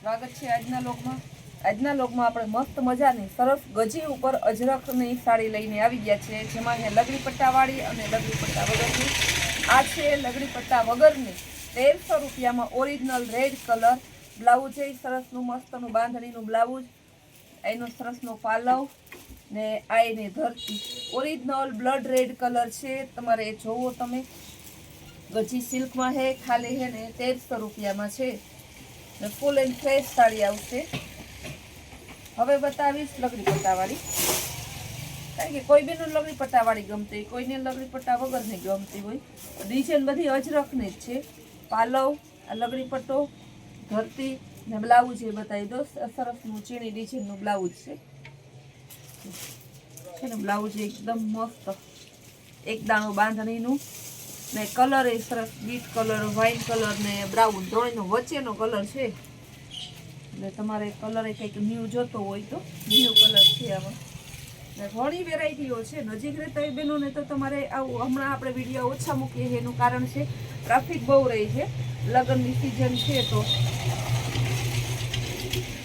સ્વાગત છે આજના લોકમાં. આજના લોકમાં આપણે મસ્ત મજાની સરસ ગજી ઉપર અજરખની સાડી લઈને આવી ગયા છે જેમાં છે લગડી પટ્ટાવાળી અને લગડી પટ્ટા વગરની. આ છે લગડી પટ્ટા વગરની તેરસો રૂપિયામાં ઓરિજિનલ રેડ કલર બ્લાઉઝ છે. સરસનું મસ્તનું બાંધણીનું બ્લાઉઝ એનો સરસનો પાલવ ને આ એની ધરતી. ઓરિજિનલ બ્લડ રેડ કલર છે. તમારે એ જોવો તમે. ગજી સિલ્કમાં છે ખાલી છે ને તેરસો રૂપિયામાં છે. ફૂલ એન્ડ ફ્રેશ સાડી આવશે. હવે બતાવીશ લગડી પટ્ટાવાળી. કારણ કે કોઈ બેનું લગડી પટ્ટાવાળી ગમતી કોઈને લગડી પટ્ટા વગરની ગમતી હોય. ડિઝાઇન બધી અજરખની જ છે. પાલવ, આ લગડી પટ્ટો, ધરતી ને બ્લાઉઝ એ બતાવી દો. સરસનું ચીણી ડિઝાઇનનું બ્લાઉઝ છે. છે ને બ્લાઉઝ એકદમ મસ્ત. એક દાણું બાંધણીનું. ને કલર એ સરસ, બીટ કલર વ્હાઈટ કલર ને બ્રાઉન, ત્રણેયનો વચ્ચેનો કલર છે. એટલે તમારે કલર એ કંઈક ન્યૂ જોતો હોય તો ન્યૂ કલર છે આમાં. ઘણી વેરાયટીઓ છે. નજીક રહેતા એ બહેનોને તો તમારે આવું હમણાં આપણે વીડિયો ઓછા મૂકીએ એનું કારણ છે ટ્રાફિક બહુ રહી છે. લગ્નની સિઝન છે તો.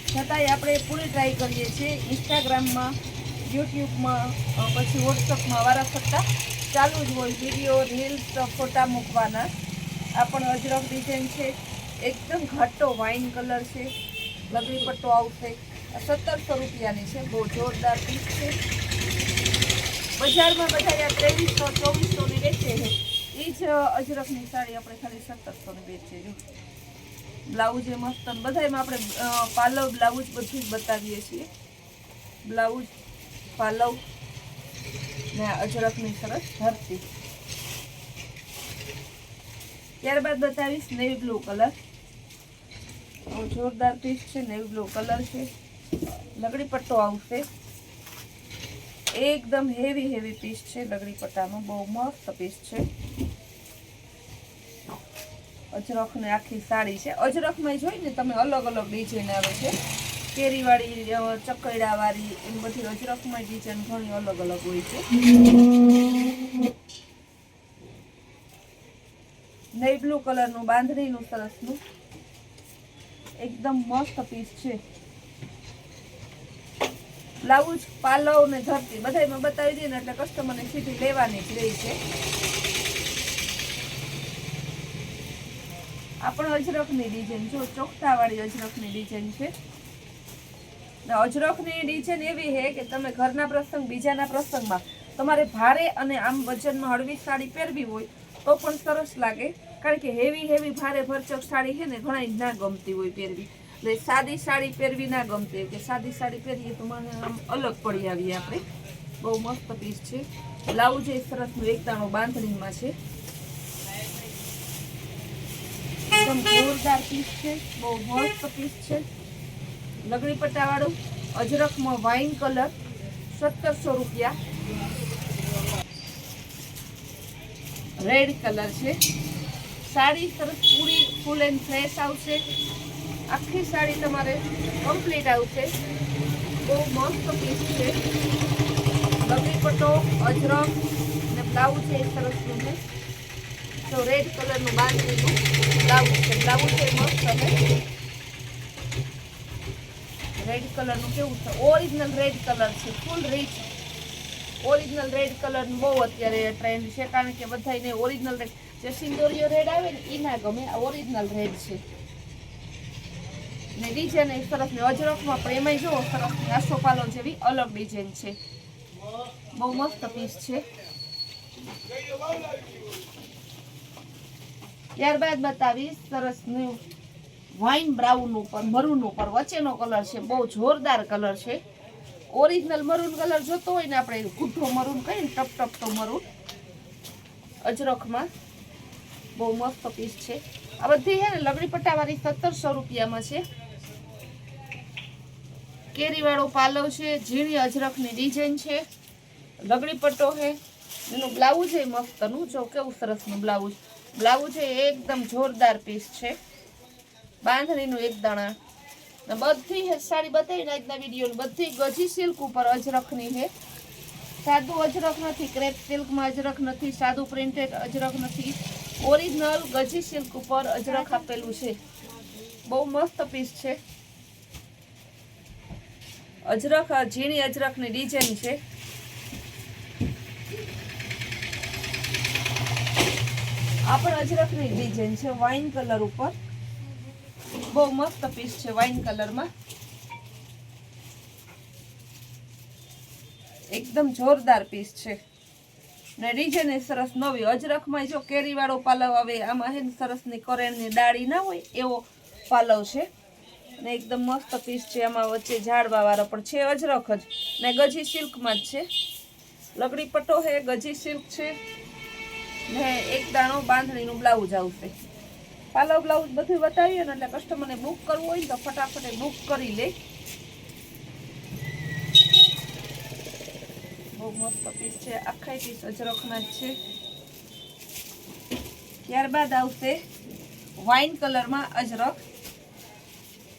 છતાંય આપણે પૂરી ટ્રાય કરીએ છીએ ઇન્સ્ટાગ્રામમાં યુટ્યુબમાં પછી વોટ્સઅપમાં વારાફરતા ચાલુ જ હોય વીડિયો રીલ્સ ફોટા મૂકવાના. આ પણ અજરક ડિઝાઇન છે. એકદમ ઘાટો વાઇન કલર છે. લગડી પટ્ટો આવશે સત્તરસો રૂપિયાની છે. બહુ જોરદાર પીસ છે. બજારમાં બધા ત્રેવીસો ચોવીસોની વેચે છે. એ જ અજરકની સાડી આપણે ખાલી સત્તરસોની વેચીએ જો બ્લાઉઝ એ મસ્ત અને બધામાં આપણે પાલવ, બ્લાઉઝ બધું જ બતાવીએ છીએ. બ્લાઉઝ, પાલવ ને અજરકની સરસ ધરતી ત્યારબાદ બતાવીશ નેવી બ્લુ કલર જોરદાર પીસ છે નેવી બ્લુ કલર છે. લગડી પટ્ટો આવશે. એકદમ હેવી હેવી પીસ છે, લગડી પટ્ટાનો. બહુ મસ્ત પીસ છે. અજરખ ને આખી સાડી છે. અજરખમાં જોઈ ને તમે અલગ અલગ ડિઝાઇન આવે છે. કેરીવાળી ચકૈડાવાળી એમ બધી અજરકમાં ડિઝાઇન ઘણી અલગ અલગ હોય છે. નેવી બ્લુ કલરનું, બાંધણીનું સરસનું. એકદમ મસ્ત પીસ છે. બ્લાઉઝ પાલવ ને ધરતી, બધાયમાં બતાવી દઈએ ને એટલે કસ્ટમરને સીધી લેવાની જ રહી છે. આ પણ અજરકની ડિઝાઇન જો ચોકઠાવાળી અજરકની ડિઝાઇન છે. અજરખની ડિઝાઇન એવી છે કે તમે ઘરના પ્રસંગ બીજાના પ્રસંગમાં તમારે ભારે અને આમ વજનમાં હળવી સાડી પહેરવી હોય તો પણ સરસ લાગે. કારણ કે હેવી હેવી, ભારે ભરચક સાડી છે ને ઘણા ના ગમતી હોય પહેરવી. એટલે સાદી સાડી પહેરવી ના ગમતી હોય. કે સાદી સાડી પહેરીએ તો મને આમ અલગ પડી આવીએ આપણે. બહુ મસ્ત પીસ છે. બ્લાઉઝ એ સરસનું એકતાણું બાંધણીમાં છે. એકદમ જોરદાર પીસ છે. બહુ મસ્ત પીસ છે. લગડી પટ્ટાવાળું અજરખમાં વાઇન કલર સત્તરસો રૂપિયા. રેડ કલર છે. સાડી સરસ પૂરી ફૂલ એન્ડ ફ્રેશ આવશે. આખી સાડી તમારે કમ્પ્લીટ આવશે. બહુ મસ્ત પીસ છે. લગડી પટ્ટો અજરખ ને બ્લાઉઝ છે એ સરસનું છે તો રેડ કલરનું બાંધણીનું બ્લાઉઝ છે. બ્લાઉઝ છે મસ્ત રેડ કલરનું કેવું છે? ઓરિજિનલ રેડ કલર છે ફૂલ રીચ ઓરિજિનલ રેડ કલરનું બહુ અત્યારે ટ્રેન્ડ છે, કારણ કે બધાને ઓરિજિનલ રેડ જે સિંદોરિયો રેડ આવે ને એ ના ગમે આ ઓરિજિનલ રેડ છે. ને ડિઝાઇન એ સરસ અજરખમાં પણ એમાંય જુઓ સરસ આસોપાલો જેવી અલગ ડિઝાઇન છે. બહુ મસ્ત પીસ છે. ત્યારબાદ બતાવીશ, સરસનું વાઇન બ્રાઉન ઉપર મરૂન ઉપર વચ્ચેનો કલર છે, બહુ જોરદાર કલર છે. ઓરિજિનલ મરૂન કલર જોતો હોય ને આપણે ગુઠ્ઠો મરૂન કહીએ ને, ટપ ટપ તો મરૂન. અજરખમાં. બહુ મસ્ત પીસ છે. આ બધી છે ને લગડી પટ્ટાવાળી સત્તરસો રૂપિયામાં છે. કેરીવાળો પાલવ છે, ઝીણી અજરખની ડિઝાઇન છે. લગડી પટ્ટો છે. એનું બ્લાઉઝ છે મસ્તનું, જો કેવું સરસનું બ્લાઉઝ બ્લાઉઝ છે એકદમ જોરદાર પીસ છે. બાંધણીનું એક દાણા. બધી સાડી બતાવી આજના વીડિયો બધી ગજી સિલ્ક ઉપર અજરખની છે. સાદું અજરખ નથી ક્રેપ સિલ્કમાં અજરખ નથી, સાદું પ્રિન્ટેડ અજરખ નથી. ઓરિજિનલ ગજી સિલ્ક ઉપર અજરખ આપેલું છે. બહુ મસ્ત પીસ છે. અજરખ ઝીણી અજરખની ડિઝાઇન છે. આ પણ અજરખની ડિઝાઇન છે વાઇન કલર ઉપર. બહુ મસ્ત પીસ છે વાઇન કલરમાં. એકદમ જોરદાર પીસ છે. ને રીઝન એ સરસ નવી અજરખમાં જો કેરીવાળો પાલવ આવે, આમાં હે સરસની કરેણની ડાળી ના હોય, એવો પાલવ છે. ને એકદમ મસ્ત પીસ છે, આમાં વચ્ચે ઝાડવાવાળો પણ છે અજરખ જ. ને ગજી સિલ્કમાં જ છે. લગડી પટ્ટો હે, ગજી સિલ્ક છે. ને એક દાણો બાંધણીનું બ્લાઉઝ આવશે. પાલવ, બ્લાઉઝ બધું બતાવીએ ને એટલે કસ્ટમરને બુક કરવું હોય ને તો ફટાફટ બુક કરી લે. બહુ મસ્ત પીસ છે. આખા પીસ અજરખના જ છે. ત્યારબાદ આવશે વાઇન કલરમાં અજરખ.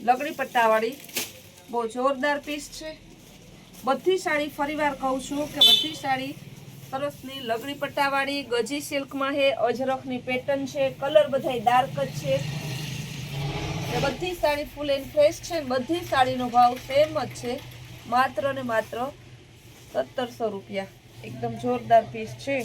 લગડી પટ્ટાવાળી. બહુ જોરદાર પીસ છે. બધી સાડી ફરીવાર કહું છું કે બધી સાડી સરસની લગડી પટ્ટાવાળી, ગજી સિલ્કમાં છે અજરખની પેટર્ન છે કલર બધાય ડાર્ક જ છે. ને બધી સાડી ફૂલ એન્ડ ફ્રેશ છે બધી સાડીનો ભાવ સેમ જ છે. માત્ર ને માત્ર સત્તરસો રૂપિયા. એકદમ જોરદાર પીસ છે.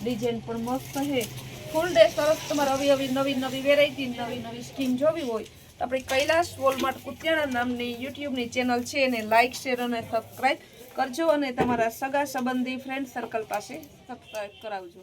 ડિઝાઇન પણ મસ્ત છે. ફૂલ ડે સરસ તમારે આવી આવી નવી નવી વેરાયટી નવી નવી સ્કીમ જોવી હોય આપણી કૈલાશ વોલમાર્ટ કુતિયાણા નામની યુટ્યુબની ચેનલ છે એને લાઇક શેર અને સબસ્ક્રાઈબ કરજો અને તમારા સગા સંબંધી ફ્રેન્ડ સર્કલ પાસે સબસ્ક્રાઈબ કરાવજો.